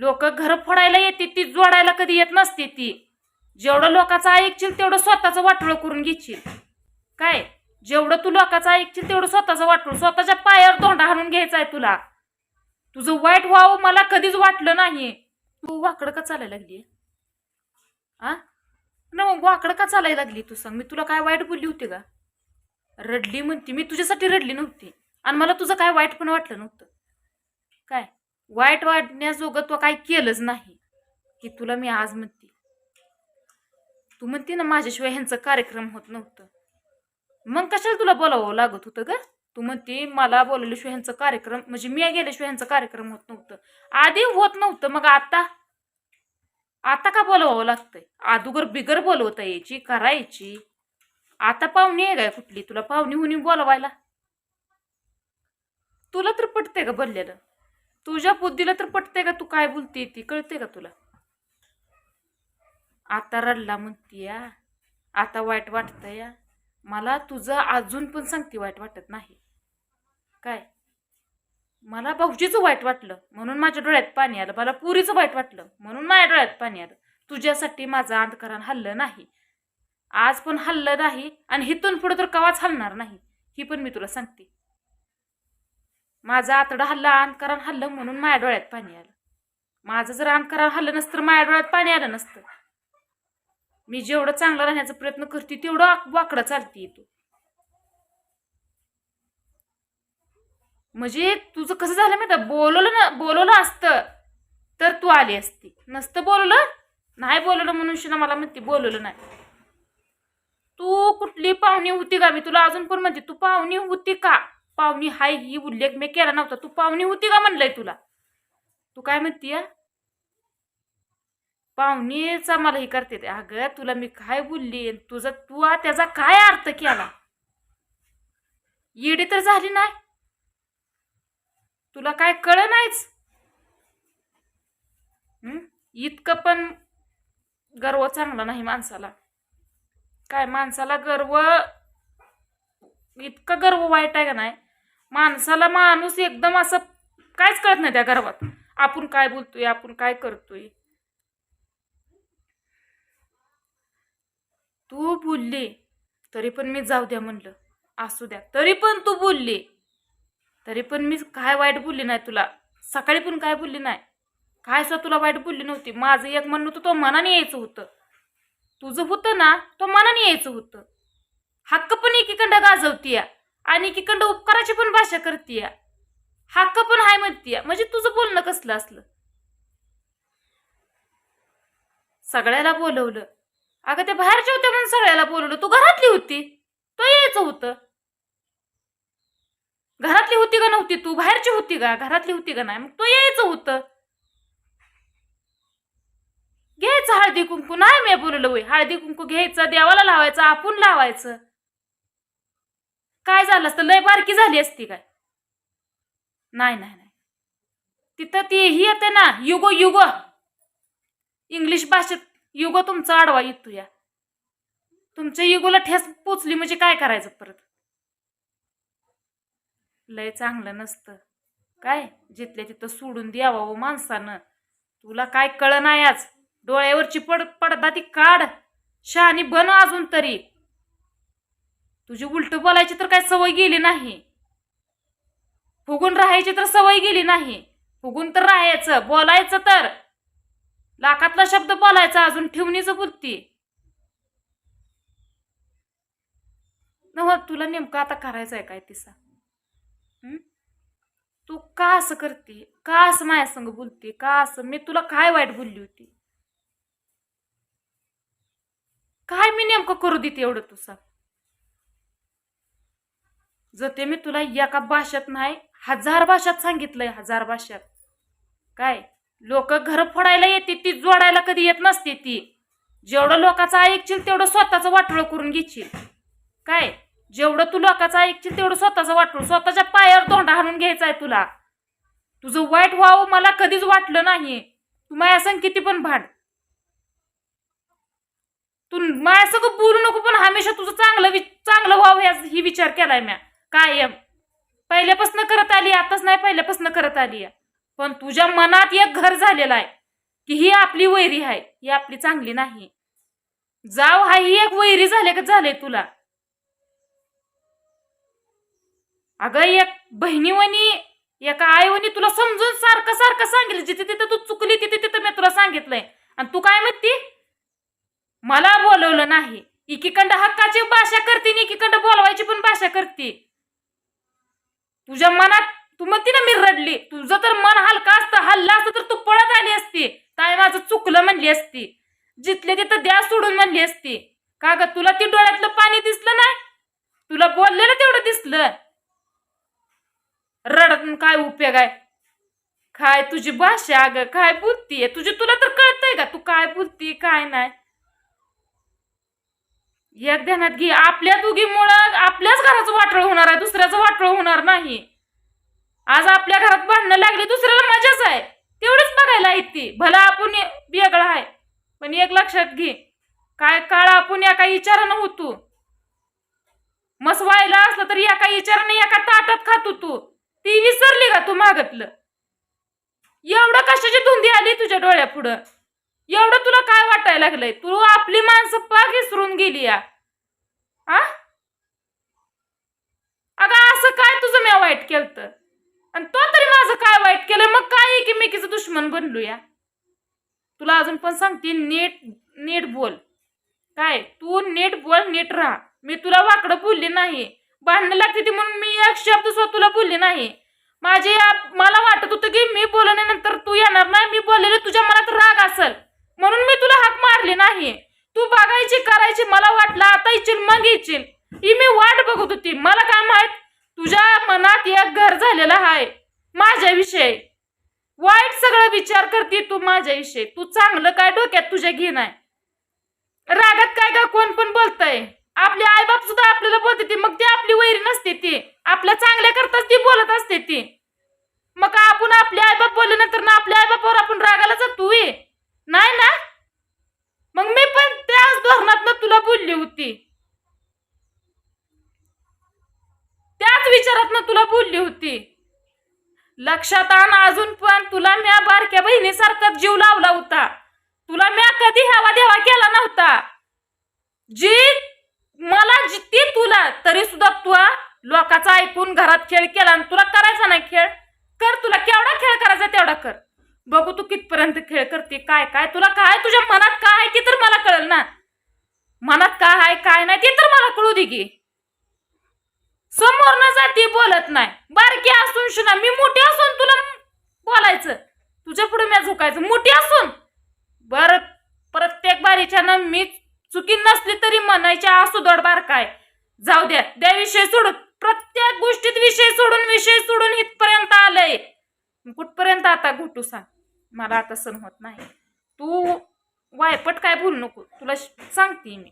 लोक घर फोडायला येते ती जोडायला कधी येत नसते ती. जेवढं लोकांचं ऐकशील तेवढं स्वतःचं वाटोळ करून घेशील. काय? जेवढं तू लोकांचं ऐकशील तेवढं स्वतःचं वाटोळ. स्वतःच्या पायावर तोंड हाणून घ्यायचं आहे तुला. तुझं वाईट व्हावं मला कधीच वाटलं नाही. तू वाकडं का चालायला लागली? आ? ना मग वाकडं का चालायला लागली तू सांग? मी तुला काय वाईट बोलली होती का? रडली म्हणते. मी तुझ्यासाठी रडली नव्हती. आणि मला तुझं काय वाईट पण वाटलं नव्हतं. काय? वाईट वाटण्याजोगं तो काही केलंच नाही. की तुला मी आज म्हणते. तू म्हणते ना माझ्याशिवाय ह्यांचं कार्यक्रम होत नव्हतं. मग कशाला तुला बोलावं लागत होतं गं? तू म्हणते मला बोलवल्याशिवाय ह्यांचं कार्यक्रम म्हणजे मी गेल्याशिवाय ह्यांचं कार्यक्रम होत नव्हतं. आधी होत नव्हतं मग आता? आता का बोलवावं लागतंय? अदुगर बिगर बोलवता यायची करायची. आता पाहुणी आहे काय कुठली? तुला पाहुणी हुनी बोलवायला. तुला तर पटतंय का बोललेलं. तुझ्या बुद्धीला तर पटते का तू काय बोलते ती? कळते का तुला? आता रडला म्हणती या आता वाईट वाटतं या मला तुझं अजून पण सांगते वाईट वाटत नाही. काय? मला भाऊजीचं वाईट वाटलं म्हणून माझ्या डोळ्यात पाणी आलं. मला पुरीचं वाईट वाटलं म्हणून माझ्या डोळ्यात पाणी आलं. तुझ्यासाठी माझं अंतकरण हल्लं नाही. आज पण हल्लं नाही आणि हिथून पुढे तर कवाच हलणार नाही. ही पण मी तुला सांगते. माझं आतडं हल्लं अंतकरण हल्लं म्हणून माझ्या डोळ्यात पाणी आलं. माझं जर अंतकरण हल्लं नसतं तर माझ्या डोळ्यात पाणी आलं नसतं. मी जेवढं चांगलं राहण्याचा प्रयत्न करते तेवढं वाकडं चालते तू. म्हणजे तुझं कसं झालं माहिती बोलवलं ना बोलवलं असतं तर तू आली असती. नसतं बोलवलं नाही बोलवलं म्हणून शिना मला म्हणते बोलवलं नाही. तू कुठली पाहुणी होती का? मी तुला अजून पण म्हणते तू पाहुणी होती का? पाहुणी हाय ही उल्लेख मी केला नव्हता. तू पाहुणी होती का म्हणलंय तुला? तू काय म्हणतीय? पाहुणीचा मला हे करते अगं तुला मी काय बोलली? तुझा तू त्याचा काय अर्थ केला? येडी तर झाली नाही. तुला काय कळ नाहीच? इतकं पण गर्व चांगला नाही माणसाला. काय माणसाला गर्व इतकं गर्व वाईट आहे का नाही? माणसाला माणूस एकदम असं काहीच कळत नाही त्या गर्वात. आपण काय बोलतोय आपण काय करतोय? तू बोलली तरी पण मी जाऊ द्या म्हणलं. असू द्या. तरी पण तू बोलली. तरी पण मी काय वाईट बोलली नाही तुला? सकाळी पण काय बोलली नाही? काय सुद्धा तुला वाईट बोलली नव्हती? माझं एक म्हणणं होतं तो मनाने यायचं होतं. तुझं होतं ना तो मनाने यायचं होतं. हक्क पण एकेकंड गाजवती या आणि की कंड उपकाराची पण भाषा करतीय. हक्क पण हाय म्हणतीय. म्हणजे तुझं बोलणं कसलं असलं? सगळ्याला बोलवलं. अगं ते बाहेरच्या होत्या म्हणून सगळ्याला बोलवलं. तू घरातली होती? तो यायचं होतं. घरातली होती का नव्हती तू? बाहेरची होती का? घरातली होती का नाही? मग तो यायचं होतं. घ्यायचं हळदी कुंकू. नाही मी बोलवलं होय हळदी कुंकू घ्यायचं देवाला लावायचं आपण लावायचं. काय झालं असतं? लय बारकी झाली असती काय? नाही नाही नाही. तिथं ती ही येते ना युगो युग. इंग्लिश भाषेत युगो तुमचा आडवा येतो या. तुमच्या युगोला ठेस पोचली म्हणजे काय करायचं परत? लय चांगलं नसतं. काय? जिथल्या तिथं सोडून द्यावा हो माणसानं. तुला काय कळ नाही आज? डोळ्यावरची पड पडदा ती काढ. शहाणी बन अजून तरी. तुझी उलट बोलायची तर काय सवय गेली नाही. फुगून राहायची तर सवय गेली नाही. फुगून तर राहायचं बोलायचं तर. लाखातला शब्द बोलायचा अजून ठेवणीचं बोलती नव हो, तुला नेमकं आता करायचं आहे काय तिसा? तू का असं करते? का असं माझ्या संग बोलते? का असं? मी तुला काय वाईट बोलली होती? काय मी नेमकं करू देते एवढं तू सांग जते मी तुला एका भाषेत नाही हजार भाषात सांगितलंय हजार भाषात. काय? लोक घर फोडायला येते ती जोडायला कधी येत नसते ती. जेवढं लोकांचं ऐकशील तेवढं स्वतःचं वाटोळ करून घेशील. काय? जेवढं तू लोकांचं ऐकशील तेवढं स्वतःचं वाटोळ. स्वतःच्या पायावर तोंड हाणून घ्यायचं आहे तुला. तुझं वाईट व्हावं मला कधीच वाटलं नाही. तू माझ्या संग किती पण भांड. तू माझ्या सगळं बोलू नको पण हमेशा तुझं चांगलं वि- चांगलं व्हावं ही विचार केलाय म्या. कायम. पहिल्यापासून करत आली आताच नाही पहिल्यापासून करत आली. पण तुझ्या मनात एक घर झालेलं आहे की ही आपली वैरी आहे ही आपली चांगली नाही. जाव हा ही एक वैरी झाले का झाले तुला? अगं एक बहिणीवणी एका आईवणी तुला समजून सारखं सारखं सांगितलं. जिथे तिथे तू चुकली तिथे तिथे मी तुला सांगितलंय. आणि तू काय म्हणती? मला बोलवलं नाही. एकीकंड हक्काची भाषा करते आणि एकीकंड बोलवायची पण भाषा करते. तुझ्या मनात तू म्हणती ना मी रडली. तुझं तर मन हलका असतं हल्ला असतं तर तू पळत आली असती. ताई माझं चुकलं म्हणली असती. जिथले तिथं द्या सोडून म्हणली असती. का ग तुला ती डोळ्यातलं पाणी दिसलं नाही? तुला बोललेलं तेवढं दिसलं. रडत काय उपयोग आहे? काय तुझी भाषा अगं काय बोलतीये? तुझी तुला तर कळतंय का? तू काय बोलती काय नाही? एक ध्यानात घे. आपल्या दोघीमुळं आपल्याच घराचं वाटळ होणार आहे दुसऱ्याचं वाटळ होणार नाही. आज आपल्या घरात भांडणं लागली दुसऱ्याला मजाच आहे. तेवढंच बघायला येते भला आपण वेगळा वेगळं आहे. पण एक लक्षात घे. काय काळ आपण एका विचारानं होतो. मस व्हायला असलं तर एका विचारानं एका ताटात खातो तू. ती विसरली का तू मागतलं? एवढं कशाची धुंदी आली तुझ्या डोळ्यापुढं? एवढं तुला काय वाटायला लागलंय? तू आपली माणसं पाक विसरून गेली या. आ? अगं असं काय तुझं मी वाईट केलं आणि तो तरी माझं काय वाईट केलं मग काय एकीमेकीचं दुश्मन बनलो या तुला अजून पण सांगते नीट नीट बोल. काय? तू नीट बोल नीट राहा. मी तुला वाकडं बोलली नाही भांडणं लागते ती म्हणून मी एक शब्द सुद्धा तुला बोलली नाही माझे मला वाटत होतं की मी बोलल्यानंतर तू येणार नाही मी बोललेले तुझ्या मनात राग असेल. म्हणून मी तुला हाक मारली नाही तू बघायची करायची मला वाटलं आता येशील मग येशील ही मी वाट बघत होती. मला काय माहीत? तुझ्या मनात एक घर झालेला आहे. माझ्याविषयी. वाईट सगळं विचार करते तू माझ्याविषयी. तू चांगलं काय डोक्यात तुझ्या घे नाही रागात काय का कोण पण बोलतय. आपले आईबाप सुद्धा आपल्याला बोलते ती. मग ती आपली वैरी नसते ती. आपल्या चांगल्या करताच ती बोलत असते ती. मग आपण आपले आईबाप बोलल्यानंतर ना आपल्या आईबापावर आपण रागाला जातो व्हय? नाही ना? मग मी पण त्याच धोरणात तुला बोलली होती. त्याच विचारात तुला बोलली होती. लक्षात आण अजून पण तुला म्या बारक्या बहिणीसारखा जीव लावला होता. तुला म्या कधी हवा देवा केला नव्हता. जी मला जिती तुला तरी सुद्धा तू लोकांचा लोकाचा ऐकून घरात खेळ केला आणि तुला करायचा नाही खेळ. कर तुला केवढा खेळ करायचा तेवढा कर. बघू तू कितपर्यंत खेळ करते काय काय तुला काय तुझ्या मनात काय आहे ते तर मला कळेल ना. मनात काय आहे काय नाही ते तर मला कळू दे की. समोर न जाते बोलत नाही. बारकी असून शुना मी मोठी असून तुला बोलायचं. तुझ्या पुढे मी झुकायचं. मोठी असून. बर प्रत्येक बारीच्या मी चुकी नसली तरी म्हणायच्या असू दोड बार काय. जाऊ द्या द्या विषय सोडून. प्रत्येक गोष्टीत विषय सोडून विषय सोडून इथपर्यंत आलंय. कुठपर्यंत आता घुटू सांग. मला आता सण होत नाही. तू वायपट काय बोलू नको. तुला श- सांगते मी.